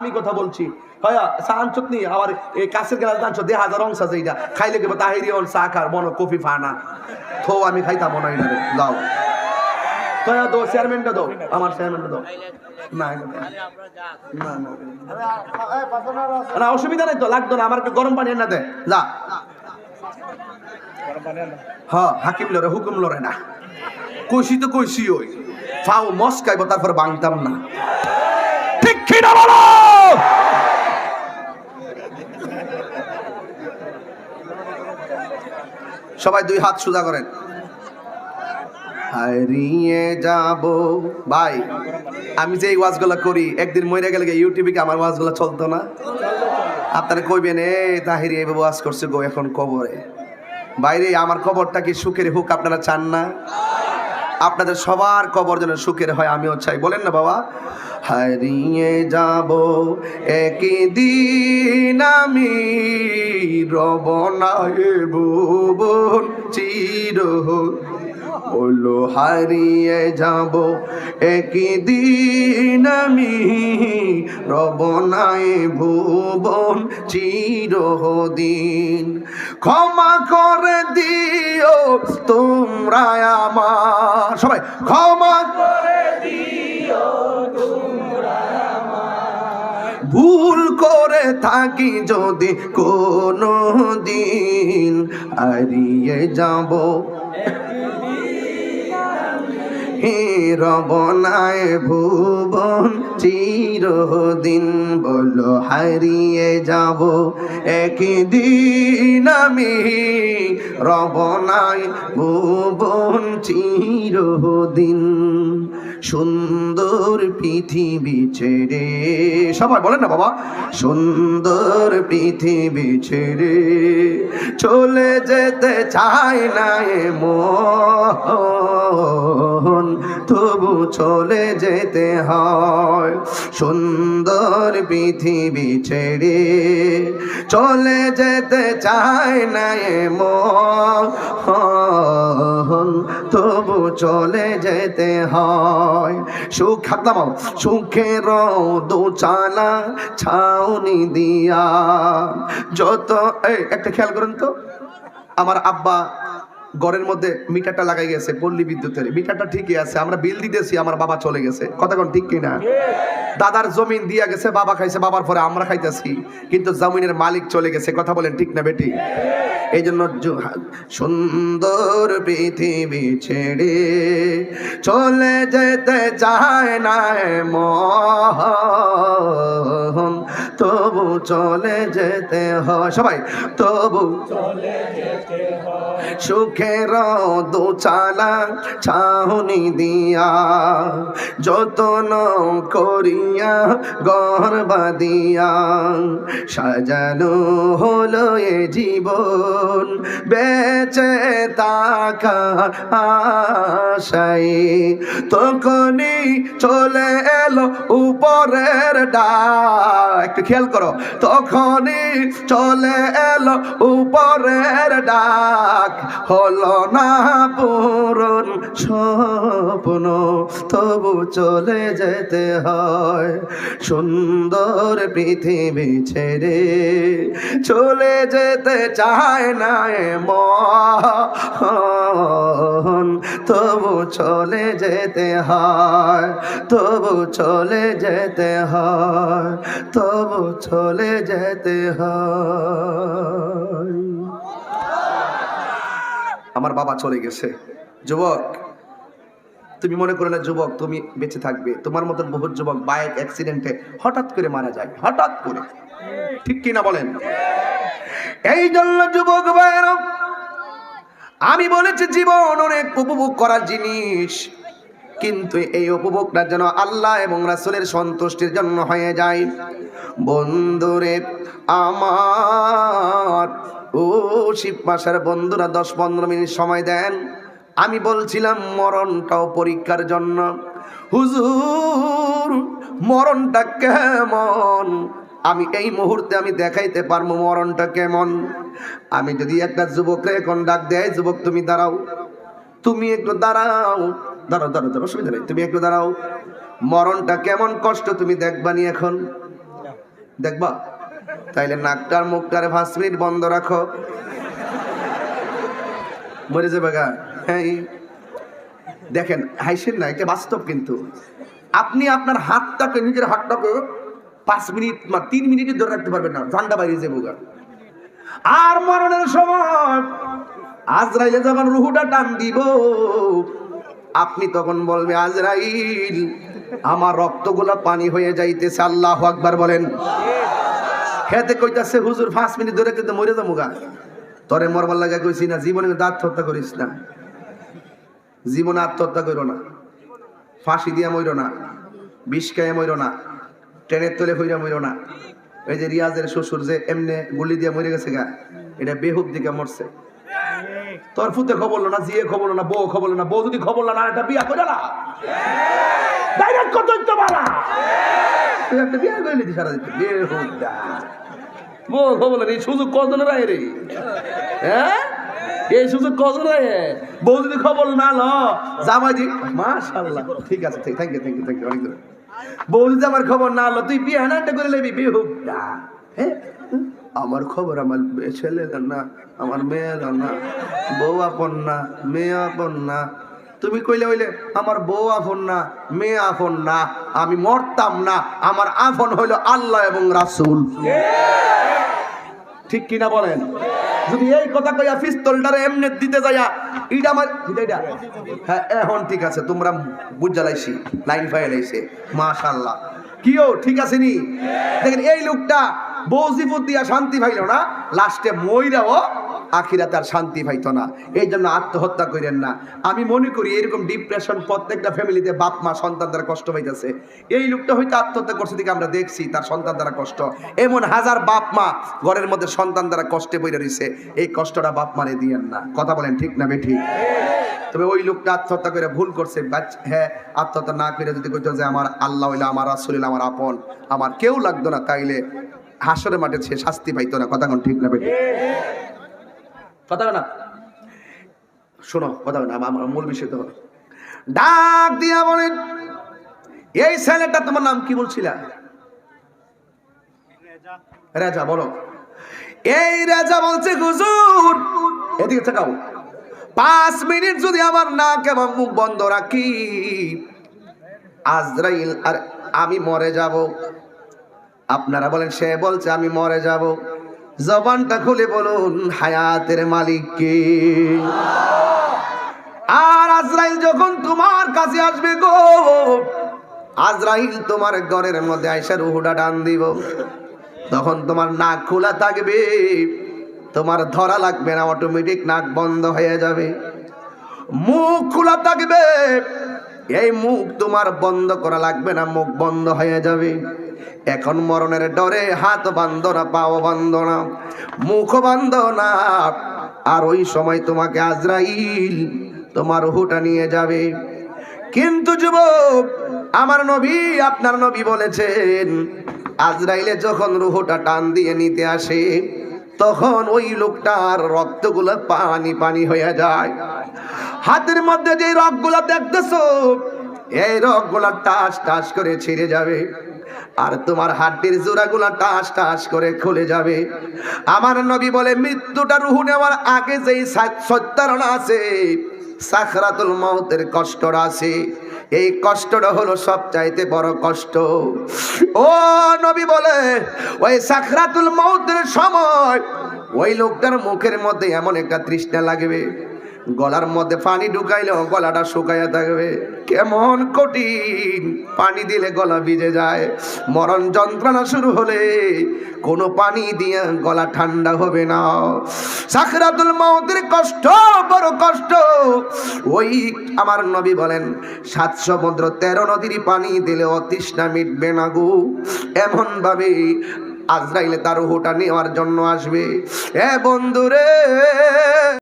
আমি কথা বলছি। নি? আমার এই কাছের হাজার অংশ আছে খাইলে তাহিরি খার মন কফি ফানা থো, আমি খাইতাম না দাও। না না না। না অসুবিধা নেই তো, লাগতো না, আমার গরম পানি এনে দে। হাকিম লড়ে না। কইসি তো কইসি ওই। ফাও, মস্কাইব, তারপর বাংতাম না। কিনা বলো। সবাই দুই হাত সুজা করেন। হারিয়ে যাব। ভাই, আমি যে ওয়াজগুলো করি, একদিন মরে গেলে ইউটিউবে আমার ওয়াজগুলো চলতো না? আপনারা কইবেন, এ, তাহিরি এইভাবে ওয়াজ করছে গো এখন কবরে। বাইরে আমার কবরটা কি সুখের হোক আপনারা চান না? আপনাদের সবার কবর যেন সুখের হয়, আমিও চাই। বলেন না বাবা। হারিয়ে যাব একই দিন আমি রব না চির বলো হারিয়ে যাব একই দিন আমি রব নাই ভুবন চিরদিন ক্ষমা করে দিও তোমরা আমার। সবাই, ক্ষমা করে ভুল করে থাকি যদি কোনো দিন হারিয়ে যাব। হে রবনায় ভুবন চিরদিন বলো হারিয়ে যাব। একদিন আমি রবনায় ভুবন চিরদিন সুন্দর পৃথিবী ছেড়ে। সবাই বলেন না বাবা, সুন্দর পৃথিবী ছেড়ে চলে যেতে চায় না এ মন তবু চলে যেতে হয়। সুন্দর পৃথিবী ছেড়ে চলে যেতে চায় না মন তবু চলে যেতে হয়। সুখ খাতলাম সুখের দু চালা ছাউনি দিয়া। যত, এই, একটা খেয়াল করেন তো। আমার আব্বা ঘরের মধ্যে মিটারটা লাগাই গেছে, পল্লী বিদ্যুতের মিটারটা ঠিকই আছে, আমরা বিল দিতেছি, আমার বাবা চলে গেছে। কথা কোন ঠিক কিনা? দাদার জমিন দিয়া গেছে, বাবা খাইছে, বাবার পরে আমরা খাইতেছি, কিন্তু জমিনের মালিক চলে গেছে। কথা বলেন ঠিক না বেটি? এই জন্য সুন্দর পৃথিবী ছেড়ে চলে যেতে চায় না মন তবু চলে যেতে হয়। সবাই, তবু সুখের দু চালা ছাউনি দিয়া যতন করিয়া গর্বা দিয়া সাজানো হলো এ জীবন, বেঁচে তাকা আশাই তখনই চলে এলো উপরের ডাক। খেয়াল করো, তখনই চলে এলো উপরের ডাক। হলো না পূরণ স্বপ্ন, তবু চলে যেতে হয়। সুন্দর পৃথিবী ছেড়ে চলে যেতে চায় না মন তবু চলে যেতে হয়, তবু চলে যেতে হয়, তবু চলে যেতে আমার বাবা চলে গেছে। যুবক, তুমি মনে করো না যুবক, তুমি বেঁচে থাকবে। তোমার মতন বহু যুবক বাইক অ্যাক্সিডেন্টে হঠাৎ করে মারা যায়, হঠাৎ করে। ঠিক কিনা বলেন? এই জন্য যুবক ভাইয়েরা, আমি বলেছি জীবন অনেক উপভোগ করার জিনিস। কিন্তু এই উপভোগটা যেন আল্লাহ এবং রাসুলের সন্তুষ্টির জন্য হয়ে যায়। বন্ধুরে, আমার ও শিব মাসের বন্ধুরা দশ পনেরো মিনিট সময় দেন। আমি বলছিলাম, মরণটাও পরীক্ষার জন্য। হুজুর, মরণটা কেমন? আমি এই মুহূর্তে আমি দেখাইতে পারব মরণটা কেমন। আমি যদি একটা যুবকরে এখন ডাক দেয়, যুবক, তুমি দাঁড়াও। তুমি একটু দাঁড়াও। দাঁড়াও দাঁড়াও দাঁড়াও, অসুবিধা নেই। তুমি একটু দাঁড়াও। মরণটা কেমন কষ্ট তুমি দেখবা দেখবানি এখন? দেখবা? তাইলে নাকটার মুখটারে পাঁচ মিনিট বন্ধ রাখো। মরে যাবে গা। হ্যাঁ দেখেন, হাইসেন না, এটা বাস্তব কিন্তু। আপনি আপনার হাতটাকে, নিজের হাতটাকে পাঁচ মিনিট বা তিন মিনিটে ধরে রাখতে পারবেন না ঠান্ডা বাইরে যাব গা। আর মরণের সময় আজরাইলে যখন রুহুটা টান দিব। আপনি তখন বলবে, আজরাইল, আমার রক্তগুলা পানি হয়ে যাইতেছে, আল্লাহ আকবার বলেন। খেতে কইতাছে, হুজুর, পাঁচ মিনিট ধরে কিন্তু মরে যাব গা। তরে মরবার লাগা কইছি, না, জীবনে কিন্তু আত্মহত্যা করিস না। জীবনে আত্মহত্যা করো না। ফাঁসি দিয়া মইরো না। বিষ খাইয়া মইরো না। ট্রেনের তলে হইরা মইরো না। এই যে রিয়াজের শ্বশুর যে এমনে গুলি দিয়ে মরে গেছে গা, এটা বেহুব দিকে মরছে। তোর ফুতে খবর না জিয়ে খবর না, বউ খবর না, বউ যদি খবর না একটা বিয়া করে না ডাইরেক্ট কত তো তুই একটা বিয়া করে সারা দিতে বেহুব দা বউ খবর না, এই সুযোগ কজন রায় রে? হ্যাঁ? এই সুযোগ কজন রায় বউ যদি খবর না ল, জামাই দি মাশাআল্লাহ। ঠিক আছে, ঠিক thank you thank you thank you অনেক দূর বউ যদি আমার খবর না ল, তুই বিয়ে না, একটা করে লেবি বেহুব দা হ্যাঁ? আমার খবর আমার ছেলে না আমার মেয়ে না বউ আপন না, মেয়ে আপন না। তুমি কইলে হইলে, আমার বউ আপন না, মেয়ে আপন না, আমি মরতাম না, আমার আপন হইল আল্লাহ এবং রাসূল। ঠিক কিনা বলেন? যদি এই কথা কইয়া পিস্তলটারে এমনি দিতে যাইয়া এইটা আমার হ্যাঁ এখন ঠিক আছে, তোমরা বুঝ জ্বালাইছি লাইন ফাইলাইছে মাশাআল্লাহ। কিও, ঠিক আছে নি? দেখেন, এই লোকটা বৌজিপুর দিয়া শান্তি পাইল না, লাস্টে মইরাও আখিরাতে আর শান্তি পাইতো না। এই জন্য আত্মহত্যা করেন না। আমি মনে করি এরকম ডিপ্রেশন প্রত্যেকটা ফ্যামিলিতে বাপ, মা, সন্তান দ্বারা কষ্ট পাইতেছে। এই লোকটা হয়তো আত্মহত্যা করছে দিকে আমরা দেখছি, তার সন্তান দ্বারা কষ্ট। এমন হাজার বাপ, মা ঘরের মধ্যে সন্তান দ্বারা কষ্টে বইরে রয়েছে এই কষ্টটা বাপ, মারে দিয়েন না। কথা বলেন ঠিক না বেঠি? তবে ওই লোকটা আত্মহত্যা করে ভুল করছে হ্যাঁ আত্মহত্যা না করে যদি কইতো যে আমার আল্লাহ হইলে, আমার রাসূল আমার আপন, আমার কেউ লাগতো না তাইলে হাসরের মাঠে সে শাস্তি পাইতো না। কথা ঠিক না বেঠিক কথা না। শোনো, কথা না, আমার মূল বিষয় তো ডাক দিয়া বলেন এই ছেলেটা তোমার নাম কি বলছিলা? রাজা, বলো। এই রাজা বলছে, হুজুর, এদিকে তাকাও। পাঁচ মিনিট যদি আমার নাক এবং মুখ বন্ধ রাখি, আজরাইল আর আমি মরে যাব। আপনারা বলেন, সে বলছে, আমি মরে যাব। জবানটা খুলে বলুন, হায়াতের মালিক কে? আর আজরাইল যখন তোমার কাছে আসবে গো, আজরাইল তোমার ঘরের মধ্যে আইসা রুহুটা টান দিব। তখন তোমার নাক খোলা থাকবে, তোমার ধরা লাগবে না অটোমেটিক নাক বন্ধ হয়ে যাবে। মুখ খোলা থাকবে, এই মুখ তোমার বন্ধ করা লাগবে না, মুখ বন্ধ হয়ে যাবে। এখন মরণের ডরে হাত বান্ধ না, পাও বান্ধ না, মুখ বান্ধ না। আর ওই সময় তোমাকে আজরাইল তোমার হুটা নিয়ে যাবে। কিন্তু যুবক, আমার নবী আপনার নবী বলেছেন, আজরাইলে যখন রুহটা টান দিয়ে নিতে আসে, তখন ওই লোকটার রক্তগুলো পানি পানি হয়ে যায়। হাতের মধ্যে যে রগগুলা দেখতেছো এই রগগুলা টাস টাস করে ছিঁড়ে যাবে। আর তোমার হাড্ডির জোড়াগুলা টাস টাস করে খুলে যাবে। আমার নবী বলে, মৃত্যুটা রুহু নেওয়ার আগে যেই সত্যারণা আছে, সাখরাতুল মৌতের কষ্টটা আছে। এই কষ্টটা হলো সবচাইতে বড় কষ্ট। ও নবী বলে, ওই সাখরাতুল মৌতের সময় ওই লোকটার মুখের মধ্যে এমন একটা তৃষ্ণা লাগবে। গলার মধ্যে পানি ঢুকাইলেও গলাটা শুকাইয়া থাকবে। কেমন কঠিন? পানি দিলে গলা ভিজে যায়। মরণ যন্ত্রণা শুরু হলে কোনো পানি দিয়ে গলা ঠান্ডা হবে না। সাখরাতুল মৌতের কষ্ট, বড় কষ্ট। ওই আমার নবী বলেন সাত সমুদ্র তেরো নদীর পানি দিলে অতৃষ্ণা মিটবে না গো। এমনভাবে আজরাইলে তার হুটা নেওয়ার জন্য আসবে। এ বন্ধুরে